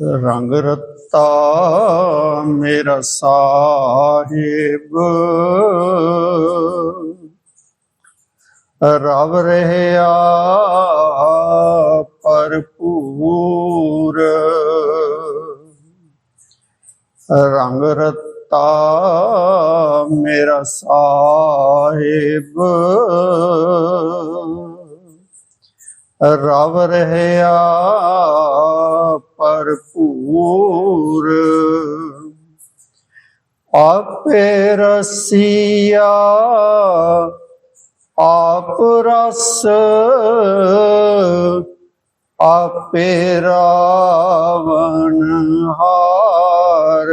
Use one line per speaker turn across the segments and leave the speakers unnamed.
ਰੰਗ ਰਤਾ ਮੇਰਾ ਸਾਹਿਬ। ਰਵ ਰਹਿਆ ਭਰਪੂਰ। ਰੰਗ ਰਤਾ ਮੇਰਾ ਸਾਹਿਬ। ਰਵ ਰਹਿਆ ਭਰਪੂਰ ਆਪੇ ਰਸੀਆ ਆਪ ਰਸ। ਆਪੇ ਰਾਵਣ ਹਾਰ।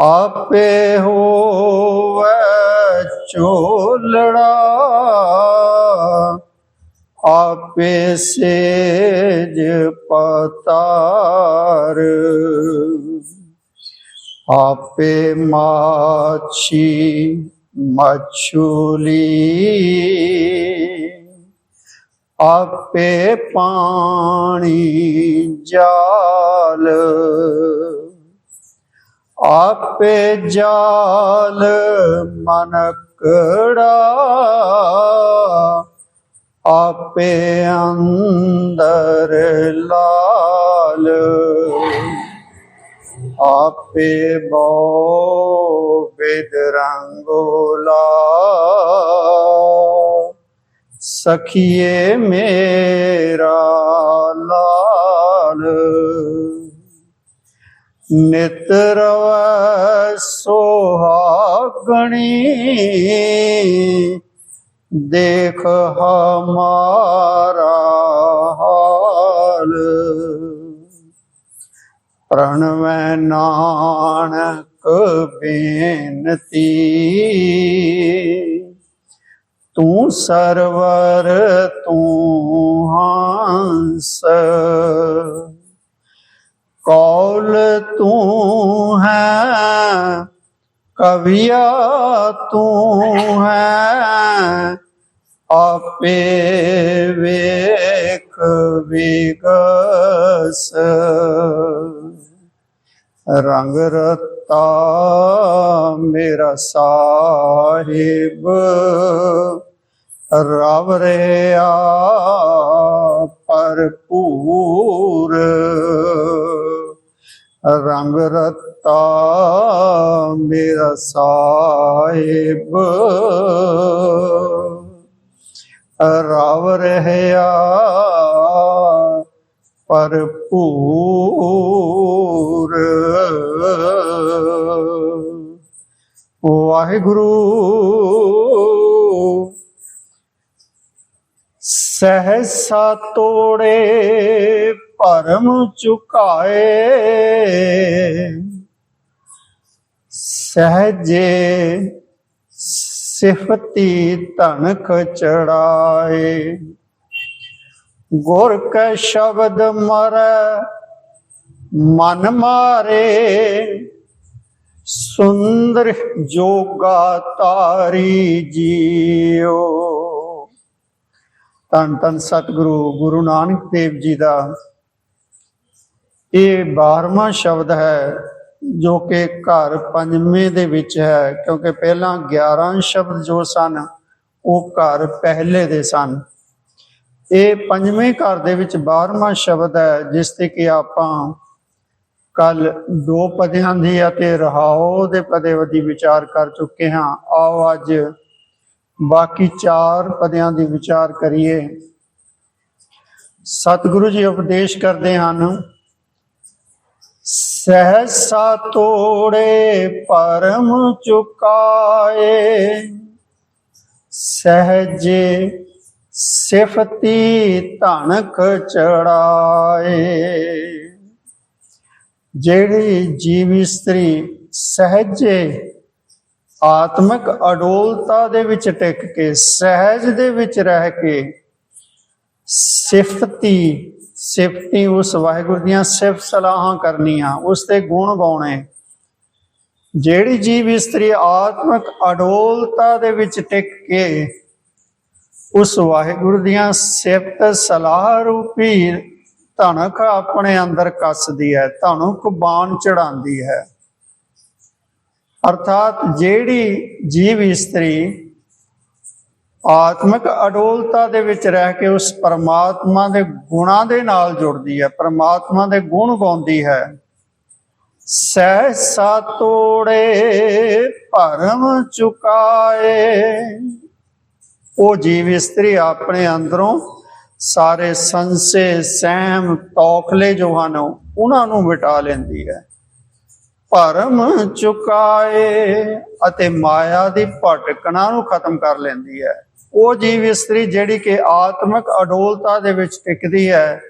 ਆਪੇ ਹੋਵੇ ਚੋਲੜਾ ਆਪੇ ਸੇਜ ਪਤਾਰ। ਆਪੇ ਮਾਛੀ ਮਛੂਲੀ। ਆਪੇ ਪਾਣੀ ਜਾਲ। ਆਪੇ ਜਾਲ ਮਨਕੜਾ। ਆਪੇ ਅੰਦਰ ਲਾਲ। ਆਪੇ ਬੋ ਬਿਦ ਰੰਗੋਲਾ ਸਖੀਏ ਮੇਰਾ ਲਾਲ। ਨਿਤਰ ਸੋਹਾਗਣੀ देख हमारा हाल। प्रणव नानक बेनती तू सरवर तू हंस। कौल तू ਕਵਿਆ ਤੂੰ ਹੈ ਆਪੇ ਵੇਖ ਵਿਗਸ। ਰੰਗ ਰਤਾ ਮੇਰਾ ਸਾਹਿਬ ਰਵ ਰਿਆ ਭਰਪੂਰ। ਰੰਗ ਰਤਾ ਮੇਰਾ ਸਾਹਿਬ। ਰਵ ਰਹਿਆ ਭਰਪੂਰ। ਵਾਹਿਗੁਰੂ ਸਹਸਾ ਤੋੜੇ ਭਰਮ ਚੁਕਾਏ। ਸਹਜੇ ਸਿਫਤੀ ਧਨਕ ਚੜਾਏ। ਗੁਰ ਕੈ ਸ਼ਬਦ ਮਰੈ, ਮਨ ਮਾਰੇ। ਸੁੰਦਰ ਜੋਗਾ ਤਾਰੀ ਜੀਓ। ਧੰਨ ਧੰਨ ਸਤਿਗੁਰੂ, ਗੁਰੂ ਨਾਨਕ ਦੇਵ ਜੀ ਦਾ। ਇਹ 12ਵਾਂ ਸ਼ਬਦ ਹੈ, ਜੋ ਕਿ ਘਰ ਪੰਜਵੇਂ ਦੇ ਵਿੱਚ ਹੈ, ਕਿਉਂਕਿ ਪਹਿਲਾਂ 11 ਸ਼ਬਦ ਜੋ ਸਨ, ਉਹ ਘਰ ਪਹਿਲੇ ਦੇ ਸਨ। ਇਹ ਪੰਜਵੇਂ ਘਰ ਦੇ ਵਿੱਚ 12ਵਾਂ ਸ਼ਬਦ ਹੈ, ਜਿਸ ਤੇ ਕਿ ਆਪਾਂ ਕੱਲ ਦੋ ਪਦਿਆਂ ਦੀ ਅਤੇ ਰਹਾਉ ਦੇ ਪਦੇ ਵਧੀ ਵਿਚਾਰ ਕਰ ਚੁੱਕੇ ਹਾਂ। ਆਓ ਅੱਜ ਬਾਕੀ ਚਾਰ ਪਦਿਆਂ ਦੀ ਵਿਚਾਰ ਕਰੀਏ। ਸਤਿਗੁਰੂ ਜੀ ਉਪਦੇਸ਼ ਕਰਦੇ ਹਨ, ਸਹਸਾ ਤੋੜੇ ਪਰਮ ਚੁਕਾਏ, ਸਹਜੇ ਸਿਫਤੀ ਧਨਕ ਚੜਾਏ। ਜਿਹੜੀ ਜੀਵ ਇਸਤਰੀ ਸਹਜੇ ਆਤਮਿਕ ਅਡੋਲਤਾ ਦੇ ਵਿੱਚ ਟਿਕ ਕੇ, ਸਹਿਜ ਦੇ ਵਿੱਚ ਰਹਿ ਕੇ ਸਿਫਤੀ ਸਿਫਤੀ ਉਸ ਵਾਹਿਗੁਰੂ ਦੀਆਂ ਸਿਫਤ ਸਲਾਹਾਂ ਕਰਨੀਆਂ, ਉਸ ਦੇ ਗੁਣ ਗਾਉਣੇ। ਜਿਹੜੀ ਜੀਵ ਇਸਤਰੀ ਆਤਮਿਕ ਅਡੋਲਤਾ ਦੇ ਵਿੱਚ ਟਿਕ ਕੇ ਉਸ ਵਾਹਿਗੁਰੂ ਦੀਆਂ ਸਿਫਤ ਸਲਾਹ ਰੂਪੀ ਧਨਕ ਆਪਣੇ ਅੰਦਰ ਕੱਸਦੀ ਹੈ, ਧਨੁਕ ਬਾਣ ਚੜਾਉਂਦੀ ਹੈ। ਅਰਥਾਤ ਜਿਹੜੀ ਜੀਵ ਇਸਤਰੀ ਆਤਮਿਕ ਅਡੋਲਤਾ ਦੇ ਵਿੱਚ ਰਹਿ ਕੇ ਉਸ ਪਰਮਾਤਮਾ ਦੇ ਗੁਣਾਂ ਦੇ ਨਾਲ ਜੁੜਦੀ ਹੈ, ਪਰਮਾਤਮਾ ਦੇ ਗੁਣ ਗਾਉਂਦੀ ਹੈ। ਸਹਿਸਾ ਤੋੜੇ, ਭਰਮ ਚੁਕਾਏ। ਉਹ ਜੀਵ ਇਸਤਰੀ ਆਪਣੇ ਅੰਦਰੋਂ ਸਾਰੇ ਸੰਸੇ, ਸਹਿਮ, ਤੌਖਲੇ ਜੋ ਹਨ, ਉਹਨਾਂ ਨੂੰ ਮਿਟਾ ਲੈਂਦੀ ਹੈ। ਭਰਮ ਚੁਕਾਏ ਅਤੇ ਮਾਇਆ ਦੀ ਭਟਕਣਾ ਨੂੰ ਖਤਮ ਕਰ ਲੈਂਦੀ ਹੈ। ਉਹ ਜੀਵ ਇਸਤਰੀ ਜਿਹੜੀ ਕਿ ਆਤਮਿਕ ਅਡੋਲਤਾ ਦੇ ਵਿੱਚ ਟਿਕਦੀ ਹੈ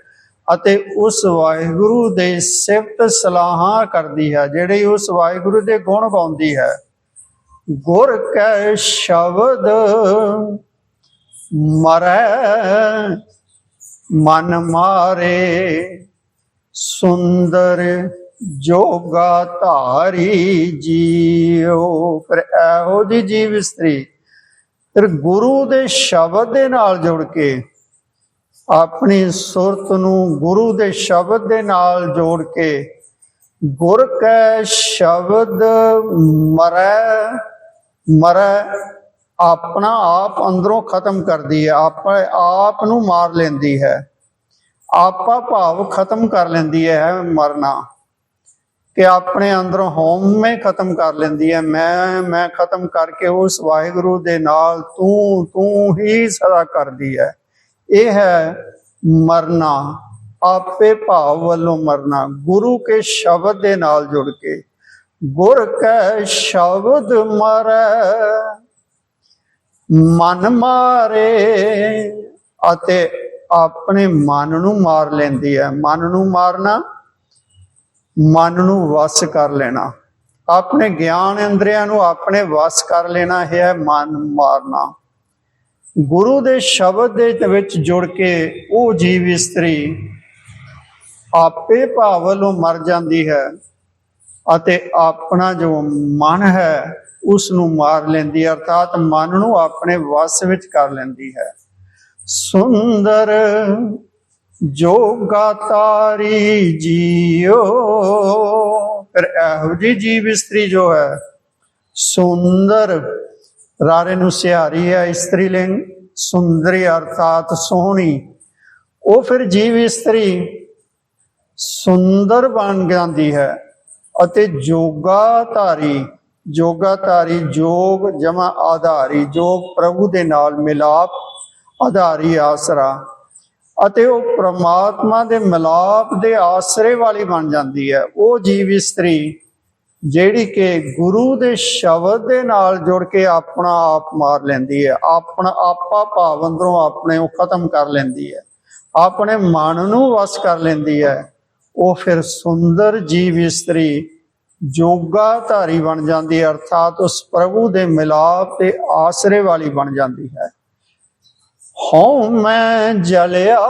ਅਤੇ ਉਸ ਵਾਹਿਗੁਰੂ ਦੇ ਸਿਫਤ ਸਲਾਹਾਂ ਕਰਦੀ ਹੈ, ਜਿਹੜੀ ਉਸ ਵਾਹਿਗੁਰੂ ਦੇ ਗੁਣ ਗਾਉਂਦੀ ਹੈ। ਗੁਰ ਕੈ ਸ਼ਬਦ ਮਰੈ, ਮਨ ਮਾਰੇ ਸੁੰਦਰ ਜੋਗਾ ਧਾਰੀ ਜੀਓ। ਫਿਰ ਇਹੋ ਜੀ ਜੀਵ ਇਸਤਰੀ ਫਿਰ ਗੁਰੂ ਦੇ ਸ਼ਬਦ ਦੇ ਨਾਲ ਜੁੜ ਕੇ ਆਪਣੀ ਸੁਰਤ ਨੂੰ ਗੁਰੂ ਦੇ ਸ਼ਬਦ ਦੇ ਨਾਲ ਜੋੜ ਕੇ ਗੁਰ ਕੈ ਸ਼ਬਦ ਮਰੈ ਮਰੈ, ਆਪਣਾ ਆਪ ਅੰਦਰੋਂ ਖਤਮ ਕਰਦੀ ਹੈ ਆਪ ਆਪ ਨੂੰ ਮਾਰ ਲੈਂਦੀ ਹੈ। ਆਪਾ ਭਾਵ ਖਤਮ ਕਰ ਲੈਂਦੀ ਹੈ ਮਰਨਾ। ਕਿ ਆਪਣੇ ਅੰਦਰੋਂ ਹਉਮੈ ਖਤਮ ਕਰ ਲੈਂਦੀ ਹੈ। ਮੈਂ ਮੈਂ ਖਤਮ ਕਰਕੇ ਉਸ ਵਾਹਿਗੁਰੂ ਦੇ ਨਾਲ ਤੂੰ ਤੂੰ ਹੀ ਸਦਾ ਕਰਦੀ ਹੈ। ਇਹ ਹੈ ਮਰਨਾ। ਆਪੇ ਭਾਵ ਵੱਲੋਂ ਮਰਨਾ। ਗੁਰੂ ਕੇ ਸ਼ਬਦ ਦੇ ਨਾਲ ਜੁੜ ਕੇ। ਗੁਰ ਕੈ ਸ਼ਬਦ ਮਰੈ, ਮਨ ਮਾਰੇ ਅਤੇ ਆਪਣੇ ਮਨ ਨੂੰ ਮਾਰ ਲੈਂਦੀ ਹੈ। ਮਨ ਨੂੰ ਮਾਰਨਾ ਮਨ ਨੂੰ ਵਸ ਕਰ ਲੈਣਾ। ਆਪਣੇ ਗਿਆਨ ਇੰਦਰੀਆਂ ਨੂੰ ਆਪਣੇ ਵਸ ਕਰ ਲੈਣਾ ਹੈ ਮਨ ਮਾਰਨਾ। ਗੁਰੂ ਦੇ ਸ਼ਬਦ ਦੇ ਵਿੱਚ ਜੁੜ ਕੇ ਉਹ ਜੀਵ ਇਸਤਰੀ ਆਪੇ ਭਾਵ ਵੱਲੋਂ ਮਰ ਜਾਂਦੀ ਹੈ ਅਤੇ ਆਪਣਾ ਜੋ ਮਨ ਹੈ ਉਸ ਨੂੰ ਮਾਰ ਲੈਂਦੀ ਹੈ, ਅਰਥਾਤ ਮਨ ਨੂੰ ਆਪਣੇ ਵਸ ਵਿੱਚ ਕਰ ਲੈਂਦੀ ਹੈ। ਸੁੰਦਰ ਜੋਗਾ ਤਾਰੀ ਜੀਓ। ਫਿਰ ਇਹੋ ਜੀ ਜੀਵ ਇਸਤਰੀ ਜੋ ਹੈ, ਸੁੰਦਰ ਰਾਰੇ ਨੂੰ ਸਿਹਾਰੀ ਹੈ ਇਸਤਰੀ ਲਿੰਗ, ਸੁੰਦਰੀ ਅਰਥਾਤ ਸੋਹਣੀ। ਉਹ ਫਿਰ ਜੀਵ ਇਸਤਰੀ ਸੁੰਦਰ ਬਣ ਜਾਂਦੀ ਹੈ ਅਤੇ ਜੋਗਾ ਧਾਰੀ ਜੋਗਾ ਧਾਰੀ ਜੋਗ ਜਮਾ ਆਧਾਰੀ, ਜੋਗ ਪ੍ਰਭੂ ਦੇ ਨਾਲ ਮਿਲਾਪ ਆਧਾਰੀ ਆਸਰਾ। ਅਤੇ ਉਹ ਪ੍ਰਮਾਤਮਾ ਦੇ ਮਿਲਾਪ ਦੇ ਆਸਰੇ ਵਾਲੀ ਬਣ ਜਾਂਦੀ ਹੈ। ਉਹ ਜੀਵ ਇਸਤਰੀ ਜਿਹੜੀ ਕਿ ਗੁਰੂ ਦੇ ਸ਼ਬਦ ਦੇ ਨਾਲ ਜੁੜ ਕੇ ਆਪਣਾ ਆਪ ਮਾਰ ਲੈਂਦੀ ਹੈ। ਆਪਣਾ ਆਪਾ ਭਾਵ ਅੰਦਰੋਂ ਆਪਣੇ ਉਹ ਖਤਮ ਕਰ ਲੈਂਦੀ ਹੈ। ਆਪਣੇ ਮਨ ਨੂੰ ਵਸ ਕਰ ਲੈਂਦੀ ਹੈ। ਉਹ ਫਿਰ ਸੁੰਦਰ ਜੀਵ ਇਸਤਰੀ ਜੋਗਾ ਧਾਰੀ ਬਣ ਜਾਂਦੀ ਹੈ। ਅਰਥਾਤ ਉਸ ਪ੍ਰਭੂ ਦੇ ਮਿਲਾਪ ਤੇ ਆਸਰੇ ਵਾਲੀ ਬਣ ਜਾਂਦੀ ਹੈ। ਹਉ ਮੈਂ ਜਲਿਆ,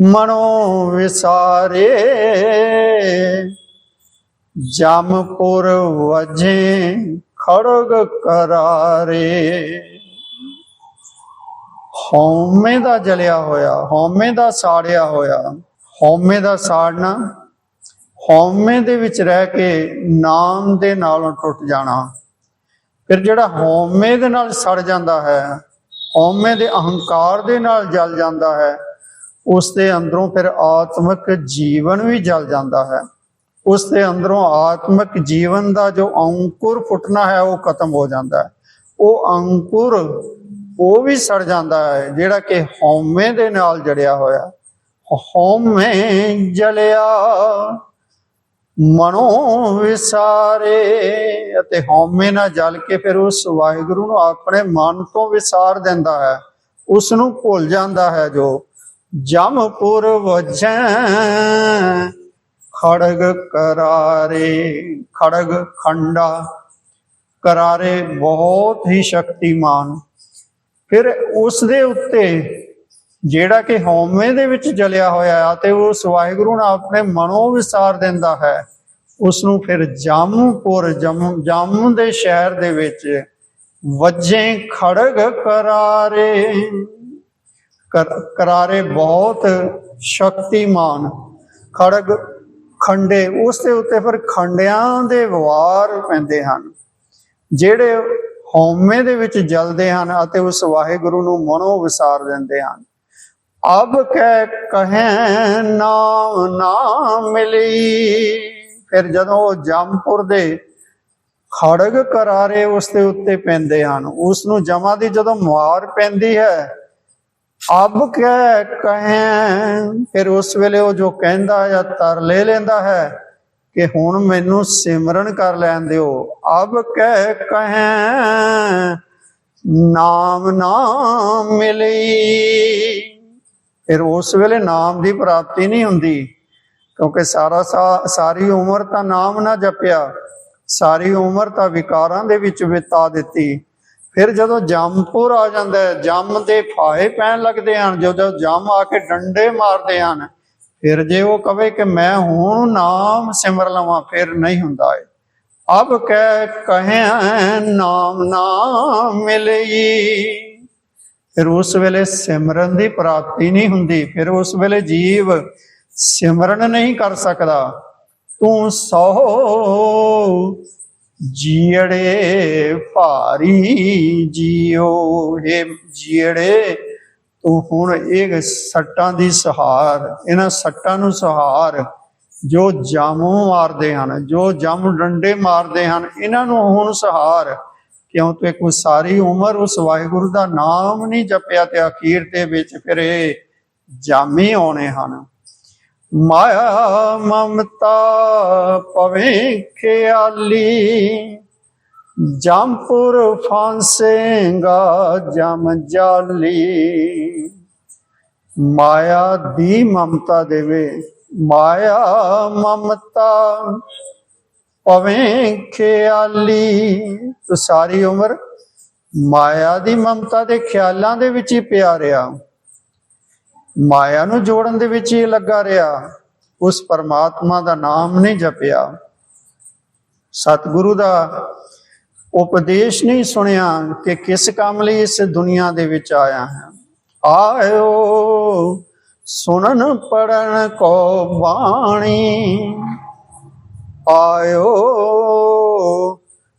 ਮਨੋ ਵਿਸਾਰੇ। ਜਮਪੁਰ ਵਜੇ ਖੜਗ ਕਰਾਰੇ। ਹਉਮੈ ਦਾ ਜਲਿਆ ਹੋਇਆ, ਹਉਮੈ ਦਾ ਸਾੜਿਆ ਹੋਇਆ, ਹਉਮੈ ਦਾ ਸਾੜਨਾ, ਹਉਮੈ ਦੇ ਵਿੱਚ ਰਹਿ ਕੇ ਨਾਮ ਦੇ ਨਾਲੋਂ ਟੁੱਟ ਜਾਣਾ। ਫਿਰ ਜਿਹੜਾ ਹਉਮੈ ਦੇ ਨਾਲ ਸੜ ਜਾਂਦਾ ਹੈ ਹਉਮੈ ਦੇ ਅਹੰਕਾਰ ਦੇ ਨਾਲ ਜਲ ਜਾਂਦਾ ਹੈ, ਉਸ ਦੇ ਅੰਦਰੋਂ ਫਿਰ ਆਤਮਿਕ ਜੀਵਨ ਵੀ ਜਲ ਜਾਂਦਾ ਹੈ। ਉਸ ਦੇ ਅੰਦਰੋਂ ਆਤਮਿਕ ਜੀਵਨ ਦਾ ਜੋ ਅੰਕੁਰ ਫੁੱਟਣਾ ਹੈ, ਉਹ ਖਤਮ ਹੋ ਜਾਂਦਾ ਹੈ। ਉਹ ਅੰਕੁਰ, ਉਹ ਵੀ ਸੜ ਜਾਂਦਾ ਹੈ, ਜਿਹੜਾ ਕਿ ਹਉਮੈ ਦੇ ਨਾਲ ਜੜਿਆ ਹੋਇਆ ਹਉਮੈ ਜਲਿਆ ਮਨੋ ਵਿਸਾਰੇ ਅਤੇ ਹਉਮੈ ਨਾਲ ਜਲ ਕੇ ਫਿਰ ਉਸ ਵਾਹਿਗੁਰੂ ਨੂੰ ਆਪਣੇ ਮਨ ਤੋਂ ਵਿਸਾਰ ਦਿੰਦਾ ਹੈ। ਉਸ ਨੂੰ ਭੁੱਲ ਜਾਂਦਾ ਹੈ ਜੋ ਜਮਪੁਰ ਵਜੈ। ਖੜਗ ਕਰਾਰੇ, ਖੜਗ ਖੰਡਾ। ਕਰਾਰੇ ਬਹੁਤ ਹੀ ਸ਼ਕਤੀਮਾਨ। ਫਿਰ ਉਸ ਦੇ ਉੱਤੇ ਜਿਹੜਾ ਕਿ ਹਉਮੈ ਦੇ ਵਿੱਚ ਜਲਿਆ ਹੋਇਆ ਆ ਤੇ ਉਸ ਵਾਹਿਗੁਰੂ ਨਾਲ ਆਪਣੇ ਮਨੋਂ ਵਿਸਾਰ ਦਿੰਦਾ ਹੈ ਉਸ ਨੂੰ ਫਿਰ ਜਾਮੂਪੁਰ, ਜਮ ਜਮ ਦੇ ਸ਼ਹਿਰ ਦੇ ਵਿੱਚ ਵੱਜੇ ਖੜਗ ਕਰਾਰੇ। ਕਰਾਰੇ ਬਹੁਤ ਸ਼ਕਤੀਮਾਨ। ਖੜਗ ਖੰਡੇ, ਉਸ ਦੇ ਉੱਤੇ ਫਿਰ ਖੰਡਿਆਂ ਦੇ ਵਾਰ ਪੈਂਦੇ ਹਨ, ਜਿਹੜੇ ਹਉਮੈ ਦੇ ਵਿੱਚ ਜਲਦੇ ਹਨ ਅਤੇ ਉਸ ਵਾਹਿਗੁਰੂ ਨੂੰ ਮਨੋਂ ਵਿਸਾਰ ਦਿੰਦੇ ਹਨ। ਅਬ ਕਹਿ ਕਹੈ ਨਾਮ ਨਾ ਮਿਲੀ। ਫਿਰ ਜਦੋਂ ਉਹ ਜਮਪੁਰ ਦੇ ਖੜਗ ਕਰਾਰੇ ਉਸ ਦੇ ਉੱਤੇ ਪੈਂਦੇ ਹਨ, ਉਸ ਨੂੰ ਜਮਾ ਦੀ ਜਦੋਂ ਮਾਰ ਪੈਂਦੀ ਹੈ, ਅਬ ਕਹਿ ਕਹੈ ਫਿਰ ਉਸ ਵੇਲੇ ਉਹ ਜੋ ਕਹਿੰਦਾ ਜਾਂ ਤਰ ਲੈ ਲੈਂਦਾ ਹੈ ਕਿ ਹੁਣ ਮੈਨੂੰ ਸਿਮਰਨ ਕਰ ਲੈਣ ਦਿਓ। ਅਬ ਕਹਿ ਕਹੈ ਨਾਮ ਨਾ ਮਿਲੀ। ਫਿਰ ਉਸ ਵੇਲੇ ਨਾਮ ਦੀ ਪ੍ਰਾਪਤੀ ਨਹੀਂ ਹੁੰਦੀ, ਕਿਉਂਕਿ ਸਾਰਾ ਸਾਰੀ ਉਮਰ ਤਾਂ ਨਾਮ ਨਾ ਜਪਿਆ, ਸਾਰੀ ਉਮਰ ਤਾਂ ਵਿਕਾਰਾਂ ਦੇ ਵਿੱਚ ਬਿਤਾ ਦਿੱਤੀ। ਫਿਰ ਜਦੋਂ ਜੰਮਪੁਰ ਆ ਜਾਂਦਾ ਹੈ, ਜੰਮ ਦੇ ਫਾਹੇ ਪੈਣ ਲੱਗਦੇ ਹਨ, ਜਦੋਂ ਜੰਮ ਆ ਕੇ ਡੰਡੇ ਮਾਰਦੇ ਹਨ, ਫਿਰ ਜੇ ਉਹ ਕਵੇ ਕਿ ਮੈਂ ਹੁਣ ਨਾਮ ਸਿਮਰ ਲਵਾਂ, ਫਿਰ ਨਹੀਂ ਹੁੰਦਾ ਏ ਅਬ ਕਹਿ, ਕਹੇ, ਨਾਮ ਨਾ ਮਿਲਈ। ਫਿਰ ਉਸ ਵੇਲੇ ਸਿਮਰਨ ਦੀ ਪ੍ਰਾਪਤੀ ਨਹੀਂ ਹੁੰਦੀ, ਫਿਰ ਉਸ ਵੇਲੇ ਜੀਵ ਸਿਮਰਨ ਨਹੀਂ ਕਰ ਸਕਦਾ। ਤੂੰ ਸੋ ਜੀੜੇ ਭਾਰੀ ਜੀਓ ਇਹ ਜੀੜੇ, ਤੂੰ ਹੁਣ ਇਹ ਸੱਟਾਂ ਦੀ ਸਹਾਰ, ਇਹਨਾਂ ਸੱਟਾਂ ਨੂੰ ਸਹਾਰ, ਜੋ ਜਾਮੂ ਮਾਰਦੇ ਹਨ, ਜੋ ਜਮ ਡੰਡੇ ਮਾਰਦੇ ਹਨ, ਇਹਨਾਂ ਨੂੰ ਹੁਣ ਸਹਾਰ। ਕਿਉਂ ਤੇ ਸਾਰੀ ਉਮਰ ਉਸ ਵਾਹਿਗੁਰੂ ਦਾ ਨਾਮ ਨਹੀਂ ਜਪਿਆ ਤੇ ਅਖੀਰ ਦੇ ਵਿੱਚ ਫਿਰ ਇਹ ਜਾਮੇ ਆਉਣੇ ਹਨ। ਮਾਇਆ ਮਮਤਾ ਪਵੇ ਖਿਆਲੀ ਜੰਪੁਰ ਫਾਂਸੇਗਾ ਜਮ ਜਾਲੀ। ਮਾਇਆ ਦੀ ਮਮਤਾ ਦੇਵੇ, ਮਾਇਆ ਮਮਤਾ ਪਵੇ ਖਿਆਲੀ। ਤੂੰ ਸਾਰੀ ਉਮਰ ਮਾਇਆ ਦੀ ਮਮਤਾ ਦੇ ਖਿਆਲਾਂ ਦੇ ਵਿੱਚ ਹੀ ਪਿਆ ਰਿਹਾ। ਮਾਇਆ ਨੂੰ ਜੋੜਨ ਦੇ ਵਿੱਚ ਹੀ ਲੱਗਾ ਰਿਹਾ। ਉਸ ਪਰਮਾਤਮਾ ਦਾ ਨਾਮ ਨਹੀਂ ਜਪਿਆ। ਸਤਿਗੁਰੂ ਦਾ ਉਪਦੇਸ਼ ਨਹੀਂ ਸੁਣਿਆ ਕਿ ਕਿਸ ਕੰਮ ਲਈ ਇਸ ਦੁਨੀਆ ਦੇ ਵਿੱਚ ਆਇਆ ਹੈ। ਆਇਓ ਸੁਣਨ ਪੜਨ ਕੋ ਬਾਣੀ। ਆਇਓ,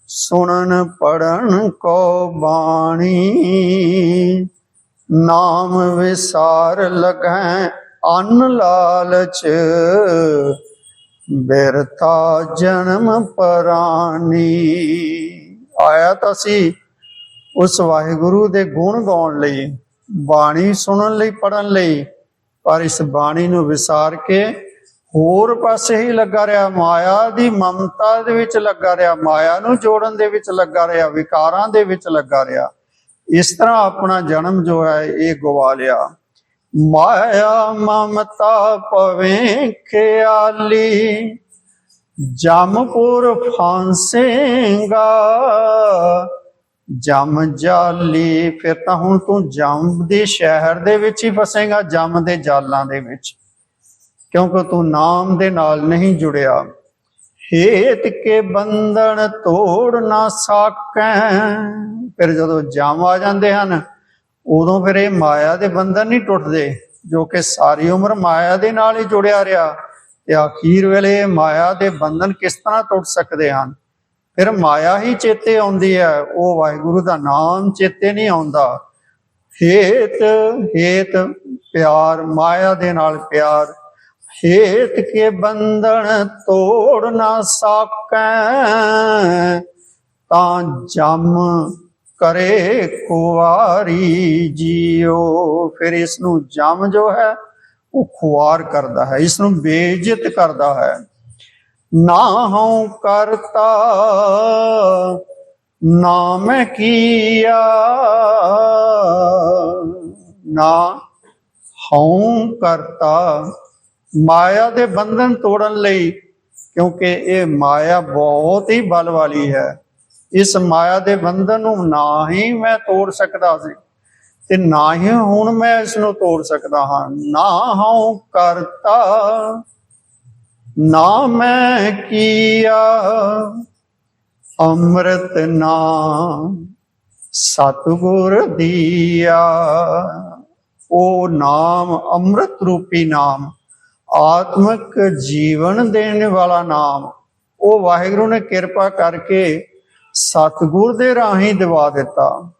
ਸੁਣਨ ਪੜਨ ਕੋ ਬਾਣੀ। ਨਾਮ ਵਿਸਾਰ ਲਗੈ ਅਨ ਲਾਲਚ, ਬਿਰਤਾ ਜਨਮ ਪਰਾਨੀ। ਆਇਆ ਤਾਂ ਸੀ ਉਸ ਵਾਹਿਗੁਰੂ ਦੇ ਗੁਣ ਗਾਉਣ ਲਈ, ਬਾਣੀ ਸੁਣਨ ਲਈ ਪੜਨ ਲਈ, ਪਰ ਇਸ ਬਾਣੀ ਨੂੰ ਵਿਸਾਰ ਕੇ ਹੋਰ ਪਾਸੇ ਹੀ ਲੱਗਾ ਰਿਹਾ ਮਾਇਆ ਦੀ ਮਮਤਾ ਦੇ ਵਿੱਚ ਲੱਗਾ ਰਿਹਾ, ਮਾਇਆ ਨੂੰ ਜੋੜਨ ਦੇ ਵਿੱਚ ਲੱਗਾ ਰਿਹਾ, ਵਿਕਾਰਾਂ ਦੇ ਵਿੱਚ ਲੱਗਾ ਰਿਹਾ। ਇਸ ਤਰ੍ਹਾਂ ਆਪਣਾ ਜਨਮ ਜੋ ਹੈ, ਇਹ ਗਵਾ ਲਿਆ ਮਾਇਆ ਮਮਤਾ ਪਵੇ ਖਿਆਲੀ, ਜਮਪੁਰ ਫਾਂਸੇਗਾ। ਜਮ ਜਾਲੀ, ਫਿਰ ਤਾਂ ਹੁਣ ਤੂੰ ਜਮ ਦੇ ਸ਼ਹਿਰ ਦੇ ਵਿੱਚ ਹੀ ਫਸੇਗਾ, ਜਮ ਦੇ ਜਾਲਾਂ ਦੇ ਵਿੱਚ। ਕਿਉਂਕਿ ਤੂੰ ਨਾਮ ਦੇ ਨਾਲ ਨਹੀਂ ਜੁੜਿਆ। ਹੇਤ ਕੇ ਬੰਧਨ ਤੋੜ ਨਾ ਸਕੈ। ਫਿਰ ਜਦੋਂ ਜਮ ਆ ਜਾਂਦੇ ਹਨ, ਉਦੋਂ ਫਿਰ ਇਹ ਮਾਇਆ ਦੇ ਬੰਧਨ ਨਹੀਂ ਟੁੱਟਦੇ, ਜੋ ਕਿ ਸਾਰੀ ਉਮਰ ਮਾਇਆ ਦੇ ਨਾਲ ਹੀ ਜੁੜਿਆ ਰਿਹਾ। ਤੇ ਆਖੀਰ ਵੇਲੇ ਮਾਇਆ ਦੇ ਬੰਧਨ ਕਿਸ ਤਰ੍ਹਾਂ ਟੁੱਟ ਸਕਦੇ ਹਨ? ਫਿਰ ਮਾਇਆ ਹੀ ਚੇਤੇ ਆਉਂਦੀ ਹੈ, ਉਹ ਵਾਹਿਗੁਰੂ ਦਾ ਨਾਮ ਚੇਤੇ ਨਹੀਂ ਆਉਂਦਾ। ਹੇਤ ਹੇਤ, ਪਿਆਰ, ਮਾਇਆ ਦੇ ਨਾਲ ਪਿਆਰ। ਹੇਤ ਕੇ ਬੰਧਨ ਤੋੜ ਨਾ ਸਕੈ। ਤਾਂ ਜਮ ਕਰੇ ਕੁਵਾਰੀ ਜੀਓ। ਫਿਰ ਇਸ ਨੂੰ ਜਮ ਜੋ ਹੈ, ਉਹ ਖੁਆਰ ਕਰਦਾ ਹੈ। ਇਸ ਨੂੰ ਬੇਇੱਜ਼ਤ ਕਰਦਾ ਹੈ। ਨਾ ਹਉ ਕਰਤਾ ਨਾ ਮੈਂ ਕੀਆ। ਨਾ ਹਉ ਕਰਤਾ ਮਾਇਆ ਦੇ ਬੰਧਨ ਤੋੜਨ ਲਈ, ਕਿਉਂਕਿ ਇਹ ਮਾਇਆ ਬਹੁਤ ਹੀ ਬਲ ਵਾਲੀ ਹੈ। ਇਸ ਮਾਇਆ ਦੇ ਬੰਧਨ ਨੂੰ ਨਾ ਹੀ ਮੈਂ ਤੋੜ ਸਕਦਾ ਸੀ ਤੇ ਨਾ ਹੀ ਹੁਣ ਮੈਂ ਇਸ ਨੂੰ ਤੋੜ ਸਕਦਾ ਹਾਂ। ਨਾ ਹਉ ਕਰਤਾ, ਨਾ ਮੈਂ ਕੀਆ, ਅੰਮ੍ਰਿਤ ਨਾਮ ਸਤਿਗੁਰ ਦੀਆ। ਉਹ ਨਾਮ ਅੰਮ੍ਰਿਤ ਰੂਪੀ ਨਾਮ। ਆਤਮਿਕ ਜੀਵਨ ਦੇਣ ਵਾਲਾ ਨਾਮ। ਉਹ ਵਾਹਿਗੁਰੂ ਨੇ ਕਿਰਪਾ ਕਰਕੇ ਸਤਿਗੁਰ ਦੇ ਰਾਹੀਂ ਦਿਵਾ ਦਿੱਤਾ।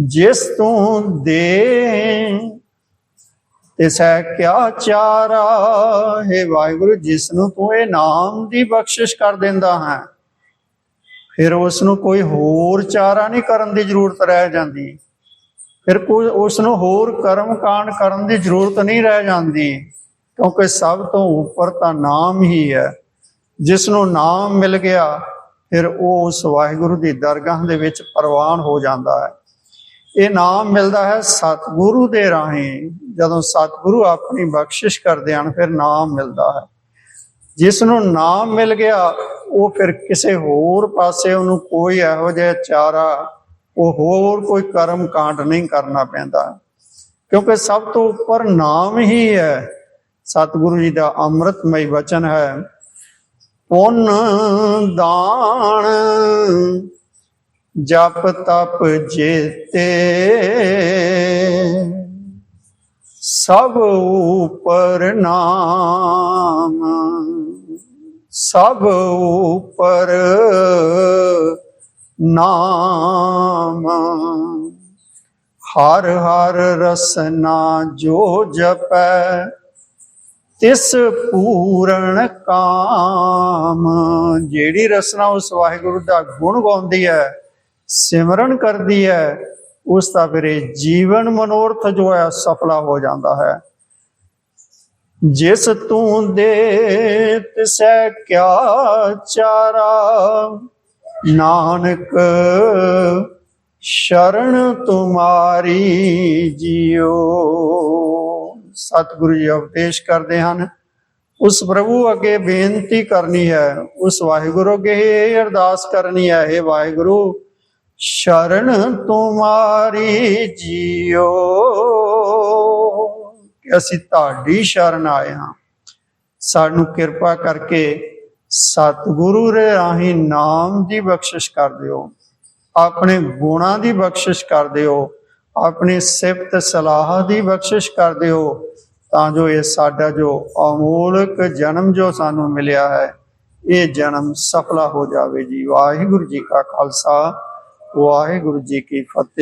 ਜਿਸ ਤੂੰ ਦੇ ਤਿਸੈ ਕਿਆ ਚਾਰਾ ਹੈ ਵਾਹਿਗੁਰੂ, ਜਿਸ ਨੂੰ ਤੂੰ ਇਹ ਨਾਮ ਦੀ ਬਖਸ਼ਿਸ਼ ਕਰ ਦਿੰਦਾ ਹੈ। ਫਿਰ ਉਸ ਨੂੰ ਕੋਈ ਹੋਰ ਚਾਰਾ ਨਹੀਂ ਕਰਨ ਦੀ ਜ਼ਰੂਰਤ ਰਹਿ ਜਾਂਦੀ। ਫਿਰ ਕੋਈ ਉਸ ਨੂੰ ਹੋਰ ਕਰਮ ਕਾਂਡ ਕਰਨ ਦੀ ਜ਼ਰੂਰਤ ਨਹੀਂ ਰਹਿ ਜਾਂਦੀ। ਕਿਉਂਕਿ ਸਭ ਤੋਂ ਉੱਪਰ ਤਾਂ ਨਾਮ ਹੀ ਹੈ। ਜਿਸ ਨੂੰ ਨਾਮ ਮਿਲ ਗਿਆ, ਫਿਰ ਉਹ ਉਸ ਵਾਹਿਗੁਰੂ ਦੀ ਦਰਗਾਹ ਦੇ ਵਿੱਚ ਪ੍ਰਵਾਨ ਹੋ ਜਾਂਦਾ ਹੈ। ਇਹ ਨਾਮ ਮਿਲਦਾ ਹੈ ਸਤਿਗੁਰੂ ਦੇ ਰਾਹੀਂ। ਜਦੋਂ ਸਤਿਗੁਰੂ ਆਪਣੀ ਬਖਸ਼ਿਸ਼ ਕਰਦੇ ਹਨ, ਫਿਰ ਨਾਮ ਮਿਲਦਾ ਹੈ। ਜਿਸ ਨੂੰ ਨਾਮ ਮਿਲ ਗਿਆ, ਉਹ ਫਿਰ ਕਿਸੇ ਹੋਰ ਪਾਸੇ ਉਹਨੂੰ ਕੋਈ ਇਹੋ ਜਿਹਾ ਚਾਰਾ, ਉਹ ਹੋਰ ਕੋਈ ਕਰਮ ਕਾਂਡ ਨਹੀਂ ਕਰਨਾ ਪੈਂਦਾ। ਕਿਉਂਕਿ ਸਭ ਤੋਂ ਉੱਪਰ ਨਾਮ ਹੀ ਹੈ। ਸਤਿਗੁਰੂ ਜੀ ਦਾ ਅੰਮ੍ਰਿਤਮਈ ਵਚਨ ਹੈ। ਪੁੰਨ ਦਾਨ ਜਪ ਤਪ ਜੇਤੇ ਸਭ ਉਪਰ ਨਾਮ, ਸਭ ਉਪਰ ਨਾਮ। ਹਰ ਹਰ ਰਸਨਾ ਜੋ ਜਪੈ ਤਿਸ ਪੂਰਨ ਕਾਮ। ਜਿਹੜੀ ਰਸਨਾ ਉਸ ਵਾਹਿਗੁਰੂ ਦਾ ਗੁਣ ਗਾਉਂਦੀ ਹੈ, ਸਿਮਰਨ ਕਰਦੀ ਹੈ, ਉਸ ਦਾ ਫਿਰ ਜੀਵਨ ਮਨੋਰਥ ਜੋ ਹੈ, ਸਫਲਾ ਹੋ ਜਾਂਦਾ ਹੈ। ਜਿਸ ਤੂੰ ਦੇ ਤਿਸੈ ਕਿਆ ਚਾਰਾ, ਨਾਨਕ ਸ਼ਰਨ ਤੁਮਾਰੀ ਜੀਓ। ਸਤਿਗੁਰੂ ਜੀ ਉਪਦੇਸ਼ ਕਰਦੇ ਹਨ। ਉਸ ਪ੍ਰਭੂ ਅੱਗੇ ਬੇਨਤੀ ਕਰਨੀ ਹੈ। ਉਸ ਵਾਹਿਗੁਰੂ ਅੱਗੇ ਇਹ ਅਰਦਾਸ ਕਰਨੀ ਹੈ। ਇਹ ਵਾਹਿਗੁਰੂ, ਸ਼ਰਨ ਤੁਮਾਰੀ ਜੀਓ। ਅਸੀਂ ਤੁਹਾਡੀ ਸ਼ਰਨ ਆਏ ਹਾਂ। ਸਾਨੂੰ ਕਿਰਪਾ ਕਰਕੇ ਸਤਿਗੁਰੂ ਦੇ ਰਾਹੀਂ ਨਾਮ ਦੀ ਬਖਸ਼ਿਸ਼ ਕਰ ਦਿਓ। ਆਪਣੇ ਗੁਣਾਂ ਦੀ ਬਖਸ਼ਿਸ਼ ਕਰ ਦਿਓ। ਆਪਣੀ ਸਿਫਤ ਸਲਾਹ ਦੀ ਬਖਸ਼ਿਸ਼ ਕਰ ਦਿਓ ਤਾਂ ਜੋ ਇਹ ਸਾਡਾ ਜੋ ਅਮੋਲਕ ਜਨਮ ਜੋ ਸਾਨੂੰ ਮਿਲਿਆ ਹੈ, ਇਹ ਜਨਮ ਸਫਲਾ ਹੋ ਜਾਵੇ ਜੀ। ਵਾਹਿਗੁਰੂ ਜੀ ਕਾ ਖਾਲਸਾ, ਵਾਹਿਗੁਰੂ ਜੀ ਕੀ ਫਤਿਹ।